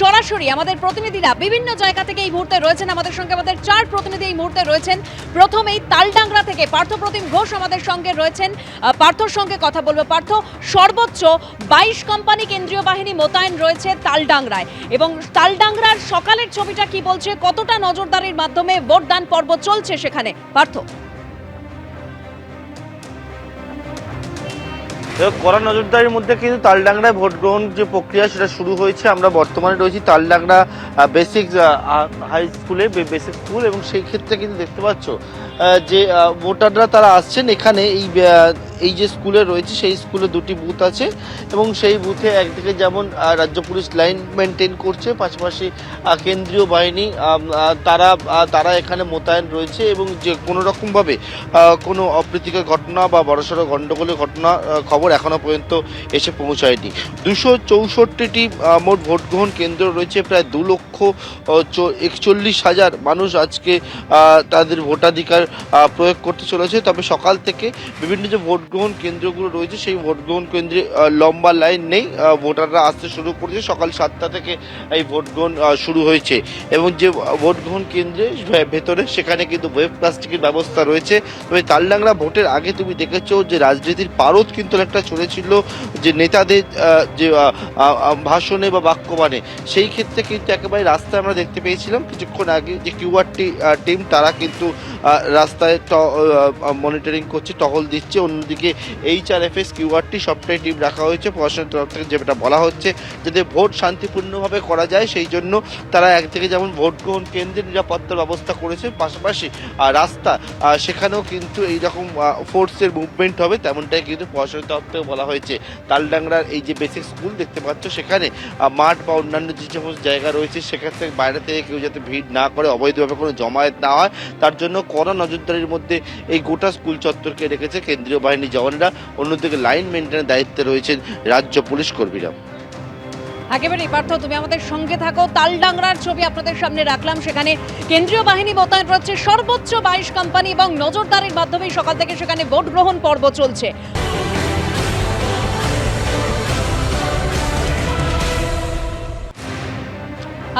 সরাসরি আমাদের প্রতিনিধিরা বিভিন্ন জায়গা থেকে এই মুহূর্তে রয়েছেন। আমাদের সঙ্গে আমাদের চার প্রতিনিধি এই মুহূর্তে রয়েছেন। প্রথমেই তালডাংরা থেকে পার্থপ্রতিম ঘোষ আমাদের সঙ্গে রয়েছেন। পার্থর সঙ্গে কথা বলব। পার্থ, সর্বোচ্চ বাইশ কোম্পানি কেন্দ্রীয় বাহিনী মোতায়েন রয়েছে তালডাংরায়। এবং তালডাংরার সকালের ছবিটা কি বলছে? কতটা নজরদারির মাধ্যমে ভোটদান পর্ব চলছে সেখানে? পার্থ। কড়া নজরদারির মধ্যে কিন্তু তালডাংরায় ভোট গ্রহণ যে প্রক্রিয়া, সেটা শুরু হয়েছে। আমরা বর্তমানে রয়েছি তালডাংরা বেসিক হাই স্কুলে বেসিক স্কুল এবং সেই ক্ষেত্রে কিন্তু দেখতে পাচ্ছ যে ভোটাররা তারা আসছেন এখানে, এই এই যে স্কুলে রয়েছে, সেই স্কুলে দুটি বুথ আছে এবং সেই বুথে একদিকে যেমন রাজ্য পুলিশ লাইন মেনটেন করছে, পাশাপাশি কেন্দ্রীয় বাহিনী তারা তারা এখানে মোতায়েন রয়েছে এবং যে কোনো রকমভাবে কোনো অপ্রীতিকর ঘটনা বা বড়সড় গণ্ডগোলের ঘটনা খবর এখনও পর্যন্ত এসে পৌঁছায়নি। দুশো চৌষট্টিটি মোট ভোট গ্রহণ কেন্দ্র রয়েছে, প্রায় দু লক্ষ একচল্লিশ হাজার মানুষ আজকে তাদের ভোটাধিকার আহ, প্রয়োগ করতে চলেছে। তবে সকাল থেকে বিভিন্ন যে ভোট গ্রহণ কেন্দ্রগুলো রয়েছে সেই ভোট গ্রহণ কেন্দ্রে লম্বা লাইন নেই। ভোটাররা আসতে শুরু করেছে। সকাল সাতটা থেকে এই ভোট গ্রহণ শুরু হয়েছে। এবং যে ভোট গ্রহণ কেন্দ্রে ভেতরে সেখানে কিন্তু ওয়েব প্লাস্টিকের ব্যবস্থা রয়েছে। তবে তালডাংরা ভোটের আগে তুমি দেখেছ যে রাজনীতির পারদ কিন্তু একটা চলেছিল যে নেতাদের যে ভাষণে বা বাক্যবাণে সেই ক্ষেত্রে কিন্তু একেবারে রাস্তায় আমরা দেখতে পেয়েছিলাম। কিছুক্ষণ আগে যে কিউআরটি টিম তারা কিন্তু রাস্তায় মনিটরিং করছে, টহল দিচ্ছে, অন্যদিকে H R F S QRT সবটাই টিম রাখা হয়েছে, প্রশাসনের তরফ থেকে যেটা বলা হচ্ছে, যাতে ভোট শান্তিপূর্ণভাবে করা যায়, সেই জন্য তারা একদিকে যেমন ভোট গ্রহণ কেন্দ্রের নিরাপত্তার ব্যবস্থা করেছে, পাশাপাশি রাস্তা সেখানেও কিন্তু এই রকম ফোর্সের মুভমেন্ট হবে, তেমনটাই কিন্তু প্রশাসনের তরফ থেকে বলা হয়েছে। তালডাংরার এই যে বেসিক স্কুল দেখতে পাচ্ছ, সেখানে মাঠ বা অন্যান্য যে সমস্ত জায়গা রয়েছে, সেখান থেকে বাইরে থেকে কেউ যাতে ভিড় না করে, অবৈধভাবে কোনো জমায়েত না হয়, তার জন্য কড়া নজরদারির মধ্যে এই গোটা স্কুল চত্বরকে রেখেছে কেন্দ্রীয় বাহিনীর জওয়ানরা। অন্যদিকে লাইন মেনটেনের দায়িত্বে রয়েছেন রাজ্য পুলিশ কর্মীরা। একেবারে পার্থ, তুমি আমাদের সঙ্গে থাকো। তালডাংরার ছবি আপনাদের সামনে রাখলাম। সেখানে কেন্দ্রীয় বাহিনী মোতায়েন রয়েছে সর্বোচ্চ বাইশ কোম্পানি এবং নজরদারির মাধ্যমেই সকাল থেকে সেখানে ভোট গ্রহণ পর্ব চলছে।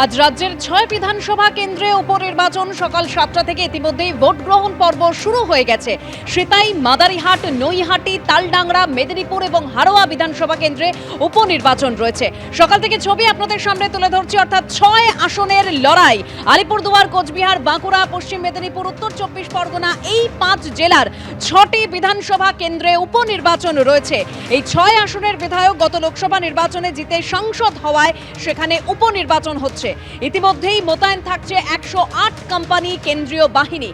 আজ রাজ্যের ছয় বিধানসভা কেন্দ্রে উপনির্বাচন সকাল সাতটা থেকে ইতিমধ্যেই ভোট গ্রহণ পর্ব শুরু হয়ে গেছে। সেতাই, মাদারিহাট, নৈহাটি, তালডাংরা, মেদিনীপুর এবং হারোয়া বিধানসভা কেন্দ্রে উপনির্বাচন রয়েছে। সকাল থেকে ছবি আপনাদের সামনে তুলে ধরছি, অর্থাৎ ছয় আসনের লড়াই। আলিপুরদুয়ার, কোচবিহার, বাঁকুড়া, পশ্চিম মেদিনীপুর, উত্তর চব্বিশ পরগনা, এই পাঁচ জেলার ছটি বিধানসভা কেন্দ্রে উপনির্বাচন রয়েছে। এই ছয় আসনের বিধায়ক গত লোকসভা নির্বাচনে জিতে সংসদ হওয়ায় সেখানে উপনির্বাচন হচ্ছে। ইতিমধ্যেই মোতায়েন থাকছে একশো আট কোম্পানি কেন্দ্রীয় বাহিনী।